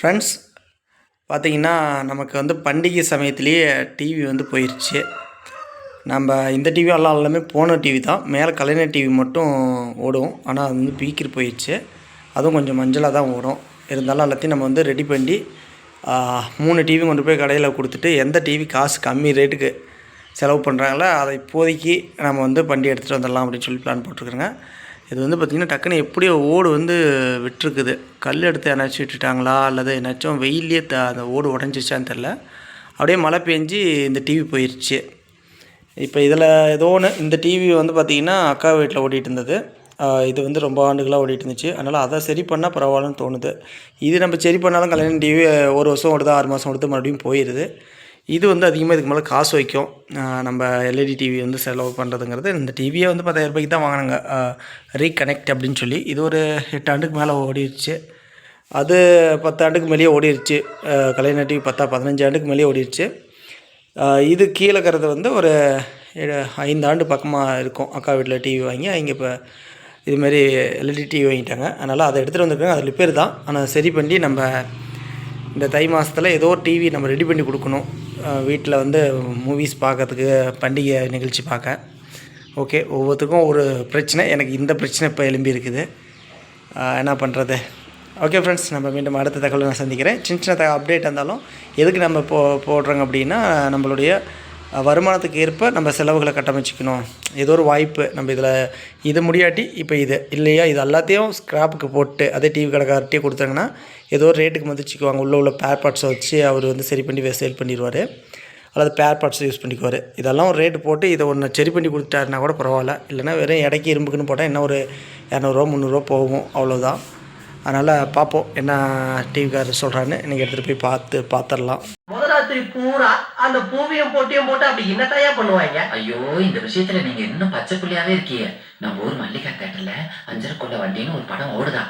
Friends பார்த்தீங்கன்னா நமக்கு வந்து பண்டிகை சமயத்துலேயே டிவி வந்து போயிடுச்சு நம்ம இந்த டிவி எல்லாம் எல்லாமே போன டிவி தான். மேலே கலைஞர் டிவி மட்டும் ஓடும். ஆனால் அது வந்து பீக்கிர் போயிடுச்சு அதுவும் கொஞ்சம் மஞ்சளாக தான் ஓடும். இருந்தாலும் எல்லாத்தையும் நம்ம வந்து ரெடி பண்ணி மூணு டிவி கொண்டு போய் கடையில் கொடுத்துட்டு எந்த டிவி காசு கம்மி ரேட்டுக்கு செலவு பண்ணுறாங்களோ அதை இப்போதைக்கு நம்ம வந்து வண்டி எடுத்துகிட்டு வந்துடலாம் அப்படின்னு சொல்லி பிளான் போட்டிருக்குறேங்க. இது வந்து பார்த்திங்கன்னா டக்குன்னு எப்படியோ ஓடு வந்து விட்டுருக்குது. கல் எடுத்து என்னாச்சும் விட்டுட்டாங்களா அல்லது என்னாச்சும் வெயிலே த அந்த ஓடு உடஞ்சிச்சான்னு தெரில. அப்படியே மழை பெஞ்சு இந்த டிவி போயிடுச்சு இப்போ இதில் ஏதோ ஒன்று இந்த டிவி வந்து பார்த்திங்கன்னா அக்கா வீட்டில் ஓடிட்டு இருந்தது. இது வந்து ரொம்ப ஆண்டுகளாக ஓடிட்டு இருந்துச்சு. அதனால் அதை சரி பண்ணால் பரவாயில்லன்னு தோணுது. இது நம்ம சரி பண்ணாலும் கல்யாணம் டிவி ஒரு வருஷம் ஓடுது ஆறு மாதம் ஓடுது மறுபடியும் போயிடுது இது வந்து அதிகமாக இதுக்கு மேலே காசு வைக்கும். நம்ம எல்இடி டிவி வந்து செலவு பண்ணுறதுங்கிறது இந்த டிவியை வந்து பத்தாயிரம் ரூபாய்க்கு தான் வாங்கினாங்க. ரீகனெக்ட் அப்படின்னு சொல்லி. இது ஒரு எட்டு ஆண்டுக்கு மேலே ஓடிடுச்சு அது பத்து ஆண்டுக்கு மேலேயே ஓடிடுச்சு கலைஞர் டிவி பத்தா பதினஞ்சு ஆண்டுக்கு மேலேயே ஓடிடுச்சு இது கீழே இருக்கிறது வந்து ஒரு ஐந்து ஆண்டு பக்கமாக இருக்கும். அக்கா வீட்டில் டிவி வாங்கி அவங்க இப்போ இதுமாரி எல்இடி டிவி வாங்கிட்டாங்க. அதனால் அதை எடுத்துகிட்டு வந்திருக்காங்க. அது ரிப்பேர் தான். ஆனால் சரி பண்ணி நம்ம இந்த தை மாதத்தில் ஏதோ ஒரு டிவி நம்ம ரெடி பண்ணி கொடுக்கணும். வீட்டில் வந்து மூவிஸ் பார்க்கறதுக்கு பண்டிகை நிகழ்ச்சி பார்க்க ஓகே ஒவ்வொருத்தருக்கும் ஒரு பிரச்சனை. எனக்கு இந்த பிரச்சனை இப்போ எலும்பி இருக்குது. என்ன பண்ணுறது ஓகே ஃப்ரெண்ட்ஸ் நம்ம மீண்டும் அடுத்த தகவலை நான் சந்திக்கிறேன். சின்ன சின்ன அப்டேட் இருந்தாலும் எதுக்கு நம்ம போ போடுறோங்க அப்படின்னா நம்மளுடைய வருமானத்துக்கு ஏற்ப நம்ம செலவுகளை கட்டமைச்சிக்கணும். ஏதோ ஒரு வாய்ப்பு. நம்ம இதில் இது முடியாட்டி இப்போ இது. இல்லையா? இது எல்லாத்தையும் ஸ்க்ராப்புக்கு போட்டு அதே டிவி கடைக்கார்ட்டே கொடுத்தாங்கன்னா ஏதோ ஒரு ரேட்டுக்கு மதிச்சுக்குவாங்க. உள்ள உள்ள பேர் பார்ட்ஸை வச்சு அவர் வந்து சரி பண்ணி சேல் பண்ணிடுவார். அல்லது பேர் பார்ட்ஸை யூஸ் பண்ணிக்குவார். இதெல்லாம் ஒரு ரேட்டு போட்டு இதை ஒன்று சரி பண்ணி கொடுத்துட்டாருனா கூட பரவாயில்ல. இல்லைன்னா வெறும் இடைக்கு இரும்புக்குன்னு போட்டால் என்ன ஒரு இரநூறுவா முந்நூறுரூவா போகும். அவ்வளோதான் அதனால் பார்ப்போம். என்ன டிவிக்காரர் சொல்கிறான்னு இன்றைக்கி எடுத்துகிட்டு போய் பார்த்து பார்த்துடலாம். ராத்திரி பூரா அந்த பூவியும் போட்டியும் போட்டு அப்படி என்னத்தையா பண்ணுவாங்க? ஐயோ இந்த விஷயத்துல நீங்க இன்னும் பச்சை புள்ளியாவே இருக்கீங்க. நம்ம ஊர் மல்லிகா தேட்டர்ல அஞ்சரை கொள்ள வண்டின்னு ஒரு படம் ஓடுதா